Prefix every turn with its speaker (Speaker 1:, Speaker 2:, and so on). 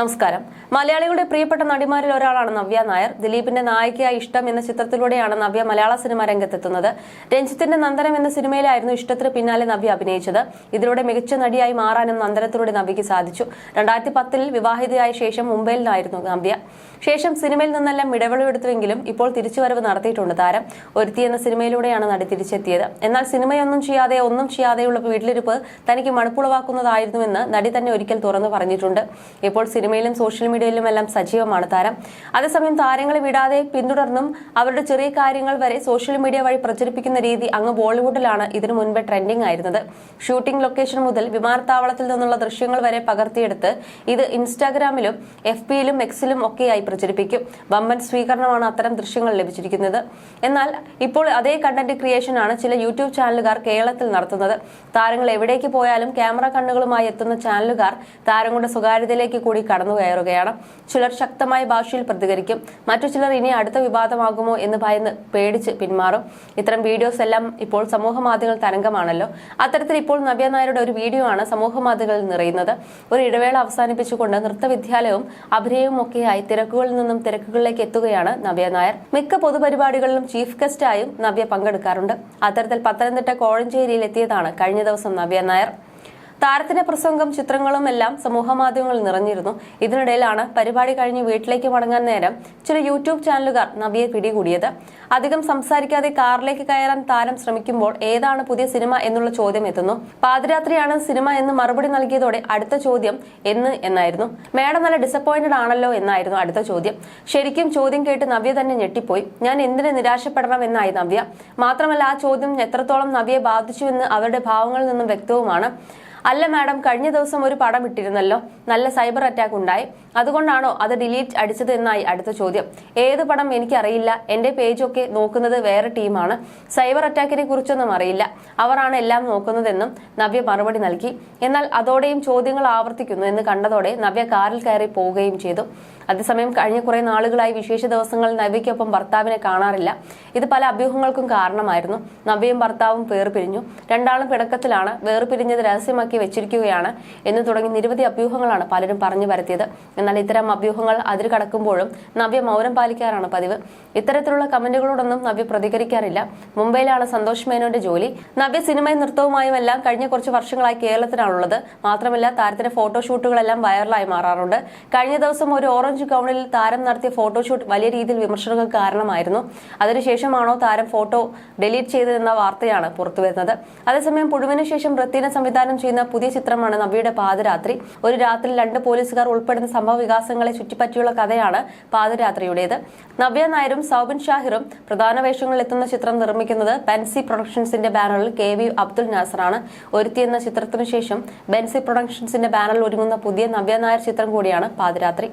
Speaker 1: നമസ്കാരം. മലയാളികളുടെ പ്രിയപ്പെട്ട നടിമാരിൽ ഒരാളാണ് നവ്യ നായർ. ദിലീപിന്റെ നായികയായി ഇഷ്ടം എന്ന ചിത്രത്തിലൂടെയാണ് നവ്യ മലയാള സിനിമ രംഗത്തെത്തുന്നത്. രഞ്ജിത്തിന്റെ നന്ദനം എന്ന സിനിമയിലായിരുന്നു ഇഷ്ടത്തിന് പിന്നാലെ നവ്യ അഭിനയിച്ചത്. ഇതിലൂടെ മികച്ച നടിയായി മാറാനും നന്ദനത്തിലൂടെ നവ്യയ്ക്ക് സാധിച്ചു. രണ്ടായിരത്തി പത്തിൽ വിവാഹിതയായ ശേഷം മുംബൈയിലായിരുന്നു നവ്യ. ശേഷം സിനിമയിൽ നിന്നെല്ലാം ഇടവേളയെടുത്തുവെങ്കിലും ഇപ്പോൾ തിരിച്ചുവരവ് നടത്തിയിട്ടുണ്ട് താരം. ഒരുത്തി എന്ന സിനിമയിലൂടെയാണ് നടി തിരിച്ചെത്തിയത്. എന്നാൽ സിനിമയൊന്നും ചെയ്യാതെ ഒന്നും ചെയ്യാതെയുള്ള വീട്ടിലിരുപ്പ് തനിക്ക് മടുപ്പുളവാക്കുന്നതായിരുന്നുവെന്ന് നടി തന്നെ ഒരിക്കൽ തുറന്നു പറഞ്ഞിട്ടുണ്ട്. ഇപ്പോൾ സിനിമയിലും സോഷ്യൽ മീഡിയയിലും എല്ലാം സജീവമാണ് താരം. അതേസമയം താരങ്ങളെ വിടാതെ പിന്തുടർന്നും അവരുടെ ചെറിയ കാര്യങ്ങൾ വരെ സോഷ്യൽ മീഡിയ വഴി പ്രചരിപ്പിക്കുന്ന രീതി അങ്ങ് ബോളിവുഡിലാണ് ഇതിനു മുൻപ് ട്രെൻഡിംഗ് ആയിരുന്നത്. ഷൂട്ടിംഗ് ലൊക്കേഷൻ മുതൽ വിമാനത്താവളത്തിൽ നിന്നുള്ള ദൃശ്യങ്ങൾ വരെ പകർത്തിയെടുത്ത് ഇത് ഇൻസ്റ്റാഗ്രാമിലും എഫ് പിയിലും എക്സിലും ഒക്കെയായി പ്രചരിപ്പിക്കും. വമ്പൻ സ്വീകരണമാണ് അത്തരം ദൃശ്യങ്ങൾ ലഭിച്ചിരിക്കുന്നത്. എന്നാൽ ഇപ്പോൾ അതേ കണ്ടന്റ് ക്രിയേഷനാണ് ചില യൂട്യൂബ് ചാനലുകാർ കേരളത്തിൽ നടത്തുന്നത്. താരങ്ങൾ എവിടേക്ക് പോയാലും ക്യാമറ കണ്ണുകളുമായി എത്തുന്ന ചാനലുകാർ താരങ്ങളുടെ സ്വകാര്യതയിലേക്ക് കൂടി കടന്നു കയറുകയാണ് ചിലർ ശക്തമായ ഭാഷയിൽ പ്രതികരിക്കും. മറ്റു ചിലർ ഇനി അടുത്ത വിവാദമാകുമോ എന്ന് ഭയന്ന് പേടിച്ച് പിന്മാറും. ഇത്തരം വീഡിയോസ് എല്ലാം ഇപ്പോൾ സമൂഹ മാധ്യമങ്ങൾ തരംഗമാണല്ലോ. അത്തരത്തിൽ ഇപ്പോൾ നവ്യ നായരുടെ ഒരു വീഡിയോ ആണ് സമൂഹ മാധ്യമങ്ങളിൽ നിറയുന്നത്. ഒരു ഇടവേള അവസാനിപ്പിച്ചുകൊണ്ട് നൃത്തവിദ്യാലയവും അഭിനയവും ഒക്കെയായി തിരക്കുകളിൽ നിന്നും തിരക്കുകളിലേക്ക് എത്തുകയാണ് നവ്യ നായർ. മിക്ക പൊതുപരിപാടികളിലും ചീഫ് ഗസ്റ്റായും നവ്യ പങ്കെടുക്കാറുണ്ട്. അത്തരത്തിൽ പത്തനംതിട്ട കോഴഞ്ചേരിയിൽ എത്തിയതാണ് കഴിഞ്ഞ ദിവസം നവ്യ നായർ. താരത്തിന്റെ പ്രസംഗം ചിത്രങ്ങളും എല്ലാം സമൂഹമാധ്യമങ്ങളിൽ നിറഞ്ഞിരുന്നു. ഇതിനിടയിലാണ് പരിപാടി കഴിഞ്ഞ് വീട്ടിലേക്ക് മടങ്ങാൻ നേരം ചില യൂട്യൂബ് ചാനലുകാർ നവിയെ പിടികൂടിയത്. അധികം സംസാരിക്കാതെ കാറിലേക്ക് കയറാൻ താരം ശ്രമിക്കുമ്പോൾ ഏതാണ് പുതിയ സിനിമ എന്നുള്ള ചോദ്യം എത്തുന്നു. പാതിരാത്രിയാണ് സിനിമ എന്ന് മറുപടി നൽകിയതോടെ അടുത്ത ചോദ്യം എന്ന് എന്നായിരുന്നു. മേഡം നല്ല ഡിസപ്പോയിന്റഡ് ആണല്ലോ എന്നായിരുന്നു അടുത്ത ചോദ്യം. ശരിക്കും ചോദ്യം കേട്ട് നവ്യ തന്നെ ഞെട്ടിപ്പോയി. ഞാൻ എന്തിനെ നിരാശപ്പെടണം എന്നായി നവ്യ. മാത്രമല്ല ആ ചോദ്യം എത്രത്തോളം നവ്യയെ ബാധിച്ചുവെന്ന് അവരുടെ ഭാവങ്ങളിൽ നിന്നും വ്യക്തവുമാണ്. അല്ല മാഡം കഴിഞ്ഞ ദിവസം ഒരു പടം ഇട്ടിരുന്നല്ലോ. നല്ല സൈബർ അറ്റാക്ക് ഉണ്ടായി. അതുകൊണ്ടാണോ അത് ഡിലീറ്റ് അടിച്ചത് എന്നായി അടുത്ത ചോദ്യം. ഏത് പടം എനിക്കറിയില്ല. എന്റെ പേജൊക്കെ നോക്കുന്നത് വേറെ ടീമാണ്. സൈബർ അറ്റാക്കിനെ കുറിച്ചൊന്നും അറിയില്ല. അവരാണ് എല്ലാം നോക്കുന്നതെന്നും നവ്യ മറുപടി നൽകി. എന്നാൽ അതോടെയും ചോദ്യങ്ങൾ ആവർത്തിക്കുന്നു എന്ന് കണ്ടതോടെ നവ്യ കാറിൽ കയറി പോവുകയും ചെയ്തു. അതേസമയം കഴിഞ്ഞ കുറെ നാളുകളായി വിശേഷ ദിവസങ്ങളിൽ നവ്യയ്ക്കൊപ്പം ഭർത്താവിനെ കാണാറില്ല. ഇത് പല അഭ്യൂഹങ്ങൾക്കും കാരണമായിരുന്നു. നവ്യയും ഭർത്താവും വേർപിരിഞ്ഞു. രണ്ടാളും പിണക്കത്തിലാണ്. വേർപിരിഞ്ഞത് രഹസ്യമാക്കി വെച്ചിരിക്കുകയാണ് എന്ന് തുടങ്ങി നിരവധി അഭ്യൂഹങ്ങളാണ് പലരും പറഞ്ഞു വരുത്തിയത് എന്നാൽ ഇത്തരം അഭ്യൂഹങ്ങൾ അതിൽ കടക്കുമ്പോഴും നവ്യ മൗനം പാലിക്കാറാണ് പതിവ്. ഇത്തരത്തിലുള്ള കമന്റുകളോടൊന്നും നവ്യ പ്രതികരിക്കാറില്ല. മുംബൈയിലാണ് സന്തോഷ് മേനോന്റെ ജോലി. നവ്യ സിനിമയും നൃത്തവുമായും എല്ലാം കഴിഞ്ഞ കുറച്ച് വർഷങ്ങളായി കേരളത്തിലാണുള്ളത്. മാത്രമല്ല താരത്തിന്റെ ഫോട്ടോഷൂട്ടുകളെല്ലാം വൈറലായി മാറാറുണ്ട്. കഴിഞ്ഞ ദിവസം ഒരു ഓറഞ്ച് ഗൗണിൽ താരം നടത്തിയ ഫോട്ടോഷൂട്ട് വലിയ രീതിയിൽ വിമർശനങ്ങൾക്ക് കാരണമായിരുന്നു. അതിനുശേഷമാണോ താരം ഫോട്ടോ ഡിലീറ്റ് ചെയ്തതെന്ന വാർത്തയാണ് പുറത്തുവരുന്നത്. അതേസമയം പുഴുവിന് ശേഷം റത്തീന സംവിധാനം ചെയ്യുന്ന പുതിയ ചിത്രമാണ് നബിയുടെ പാദരാത്രി. ഒരു രാത്രി രണ്ട് പോലീസുകാർ ഉൾപ്പെടുന്ന സംഭവ വികാസങ്ങളെ ചുറ്റിപ്പറ്റിയുള്ള കഥയാണ് പാദരാത്രിയുടേത്. നവ്യ നായരും സൗബിൻ ഷാഹിറും പ്രധാന വേഷങ്ങളിൽ എത്തുന്ന ചിത്രം നിർമ്മിക്കുന്നത് ബെൻസി പ്രൊഡക്ഷൻസിന്റെ ബാനറിൽ കെ വി അബ്ദുൽ നാസറാണ്. ഒരുത്തി എന്ന ചിത്രത്തിനു ശേഷം ബെൻസി പ്രൊഡക്ഷൻസിന്റെ ബാനറിൽ ഒരുങ്ങുന്ന പുതിയ നവ്യ നായർ ചിത്രം കൂടിയാണ് പാദരാത്രി.